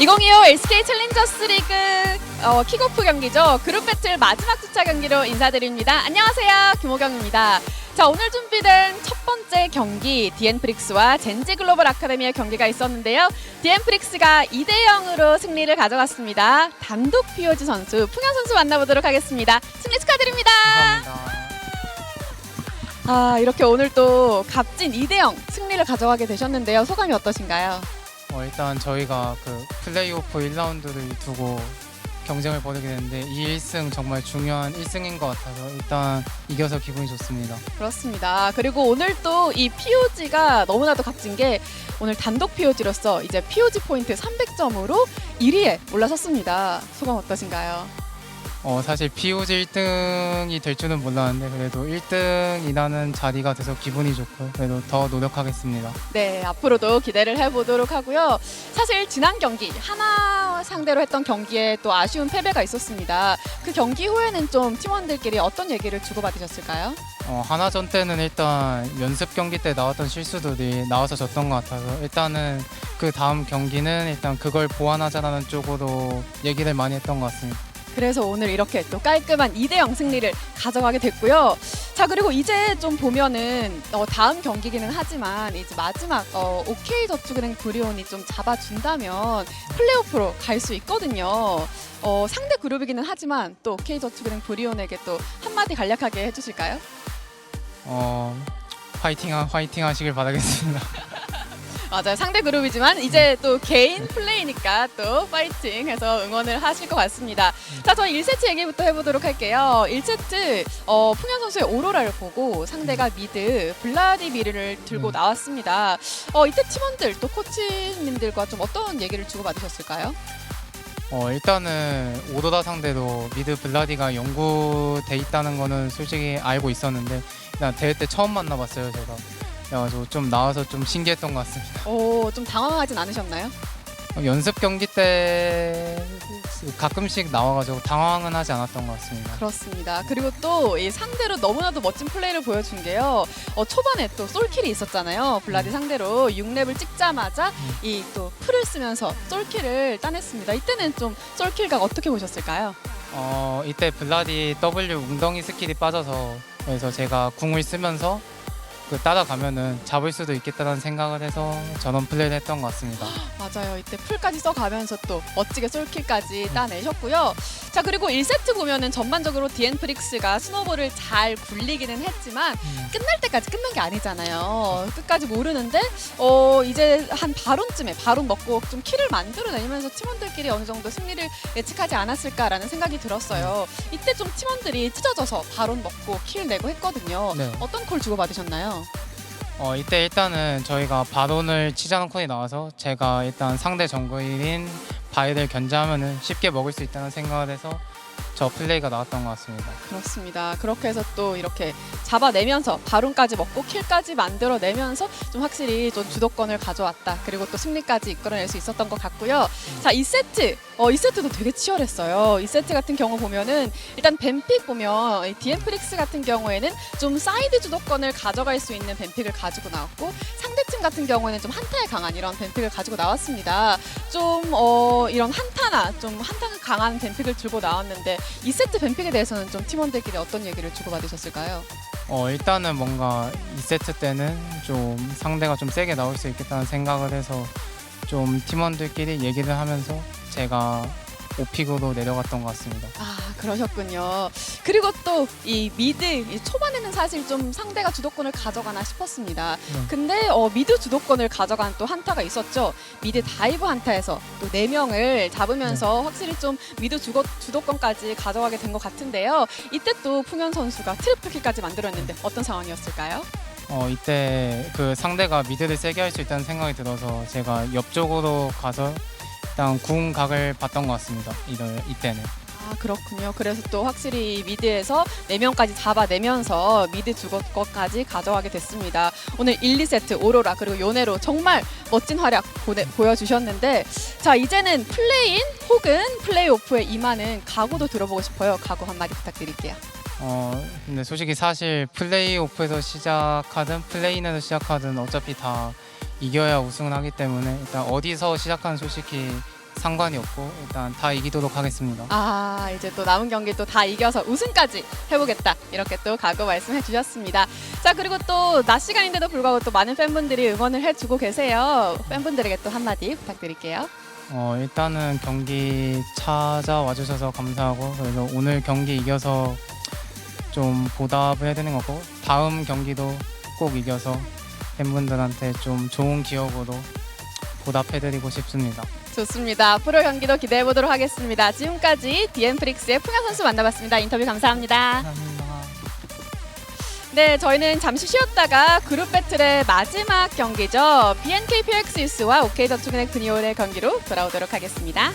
2025 SK 챌린저스 리그 어, 킥오프 경기죠. 그룹 배틀 마지막 주차 경기로 인사드립니다. 안녕하세요. 김호경입니다. 자, 오늘 준비된 첫 번째 경기 디엔프릭스와 젠지 글로벌 아카데미의 경기가 있었는데요. 디엔프릭스가 2대 0으로 승리를 가져갔습니다. 단독 POG 선수 풍현 선수 만나보도록 하겠습니다. 승리 축하드립니다. 감사합니다. 아, 이렇게 오늘 또 값진 2대 0 승리를 가져가게 되셨는데요. 소감이 어떠신가요? 어, 일단 저희가 그 플레이오프 1라운드를 두고 경쟁을 벌이게 됐는데 이 1승 정말 중요한 1승인 것 같아서 일단 이겨서 기분이 좋습니다. 그렇습니다. 그리고 오늘 또 이 POG가 너무나도 값진 게 오늘 단독 POG로서 이제 POG 포인트 300점으로 1위에 올라섰습니다. 소감 어떠신가요? 어, 사실 POG 1등이 될 줄은 몰랐는데 그래도 1등이라는 자리가 돼서 기분이 좋고 그래도 더 노력하겠습니다. 네, 앞으로도 기대를 해보도록 하고요. 사실 지난 경기 하나 상대로 했던 경기에 또 아쉬운 패배가 있었습니다. 그 경기 후에는 좀 팀원들끼리 어떤 얘기를 주고받으셨을까요? 어, 하나전 때는 일단 연습 경기 때 나왔던 실수들이 나와서 졌던 것 같아서 일단은 그 다음 경기는 일단 그걸 보완하자라는 쪽으로 얘기를 많이 했던 것 같습니다. 그래서 오늘 이렇게 또 깔끔한 2대0 승리를 가져가게 됐고요. 자 그리고 이제 좀 보면은 어, 다음 경기기는 하지만 이제 마지막 어, OK 저축은행 브리온이 좀 잡아준다면 플레이오프로 갈 수 있거든요. 어, 상대 그룹이기는 하지만 또 OK 저축은행 브리온에게 또 한마디 간략하게 해주실까요? 어, 화이팅, 하- 화이팅 하시길 바라겠습니다. 맞아요. 상대 그룹이지만 이제 또 개인 플레이니까 또 파이팅 해서 응원을 하실 것 같습니다. 자, 저희 1세트 얘기부터 해보도록 할게요. 1세트 어, 풍현 선수의 오로라를 보고 상대가 미드 블라디미르를 들고 음. 나왔습니다. 어, 이때 팀원들 또 코치님들과 좀 어떤 얘기를 주고받으셨을까요? 어, 일단은 오도다 상대로 미드 블라디가 연구돼 있다는 거는 솔직히 알고 있었는데 일단 대회 때 처음 만나봤어요 제가 그래가지고 좀 나와서 좀 신기했던 것 같습니다 오, 좀 당황하진 않으셨나요? 어, 연습 경기 때 가끔씩 나와가지고 당황은 하지 않았던 것 같습니다 그렇습니다. 그리고 또 이 상대로 너무나도 멋진 플레이를 보여준 게요. 어, 초반에 또 솔킬이 있었잖아요. 블라디 상대로 6렙을 찍자마자 음. 이또 풀을 쓰면서 솔킬을 따냈습니다. 이때는 좀 솔킬각 어떻게 보셨을까요? 어, 이때 블라디 W 웅덩이 스킬이 빠져서 그래서 제가 궁을 쓰면서 그 따라가면은 잡을 수도 있겠다는 생각을 해서 전원 플레이를 했던 것 같습니다 맞아요. 이때 풀까지 써가면서 또 멋지게 솔킬까지 따내셨고요. 자 그리고 1세트 보면은 전반적으로 디엔프릭스가 스노볼을 잘 굴리기는 했지만 음. 끝날 때까지 끝난 게 아니잖아요. 끝까지 모르는데 어 이제 한 바론쯤에 바론 먹고 좀 키를 만들어내면서 팀원들끼리 어느 정도 승리를 예측하지 않았을까라는 생각이 들었어요. 이때 좀 팀원들이 찢어져서 바론 먹고 킬 내고 했거든요. 네. 어떤 콜 주고 받으셨나요? 어, 이때 일단은 저희가 바론을 치자는 콘이 나와서 제가 일단 상대 정글인 바이를 견제하면은 쉽게 먹을 수 있다는 생각을 해서 저 플레이가 나왔던 것 같습니다. 그렇습니다. 그렇게 해서 또 이렇게 잡아내면서 바론까지 먹고 킬까지 만들어내면서 좀 확실히 좀 주도권을 가져왔다. 그리고 또 승리까지 이끌어낼 수 있었던 것 같고요. 자, 2세트. 어, 2세트도 되게 치열했어요. 2세트 같은 경우 보면은 일단 뱀픽 보면 이 디엠프릭스 같은 경우에는 좀 사이드 주도권을 가져갈 수 있는 뱀픽을 가지고 나왔고 상대팀 같은 경우에는 좀 한타에 강한 이런 뱀픽을 가지고 나왔습니다. 좀 어, 이런 한타나 좀 한타가 강한 뱀픽을 들고 나왔는데 2세트 뱀픽에 대해서는 좀 팀원들끼리 어떤 얘기를 주고받으셨을까요? 어, 일단은 뭔가 2세트 때는 좀 상대가 좀 세게 나올 수 있겠다는 생각을 해서 좀 팀원들끼리 얘기를 하면서 제가 오픽으로 내려갔던 것 같습니다. 아 그러셨군요. 그리고 또 이 미드 이 초반에는 사실 좀 상대가 주도권을 가져가나 싶었습니다. 네. 근데 어, 미드 주도권을 가져간 또 한타가 있었죠. 미드 다이브 한타에서 또 네 명을 잡으면서 확실히 좀 미드 주거, 주도권까지 가져가게 된 것 같은데요. 이때 또 풍현 선수가 트리플킬까지 만들었는데 어떤 상황이었을까요? 어, 이때 그 상대가 미드를 세게 할 수 있다는 생각이 들어서 제가 옆쪽으로 가서 일단 궁각을 봤던 것 같습니다. 이럴 이때는. 아 그렇군요. 그래서 또 확실히 미드에서 4명까지 잡아내면서 미드 주거까지 가져가게 됐습니다. 오늘 1, 2세트 오로라 그리고 요네로 정말 멋진 활약 보내, 보여주셨는데 자 이제는 플레이인 혹은 플레이오프에 임하는 각오도 들어보고 싶어요. 각오 한마디 부탁드릴게요. 어 근데 솔직히 사실 플레이오프에서 시작하든 플레이인에서 시작하든 어차피 다 이겨야 우승을 하기 때문에 일단 어디서 시작하는 솔직히 상관이 없고 일단 다 이기도록 하겠습니다. 아 이제 또 남은 경기 또 다 이겨서 우승까지 해보겠다 이렇게 또 각오 말씀해 주셨습니다. 자 그리고 또 낮 시간인데도 불구하고 또 많은 팬분들이 응원을 해주고 계세요. 팬분들에게 또 한마디 부탁드릴게요. 어, 일단은 경기 찾아와 주셔서 감사하고 그래서 오늘 경기 이겨서 좀 보답을 해야 되는 거고 다음 경기도 꼭 이겨서 팬분들한테 좀 좋은 기억으로 보답해드리고 싶습니다. 좋습니다. 프로 경기도 기대해 보도록 하겠습니다. 지금까지 디엠프릭스의 풍현 선수 만나봤습니다. 인터뷰 감사합니다. 감사합니다. 네, 저희는 잠시 쉬었다가 그룹 배틀의 마지막 경기죠. BNK PX유스와 OK저축은행 브니올의 경기로 돌아오도록 하겠습니다.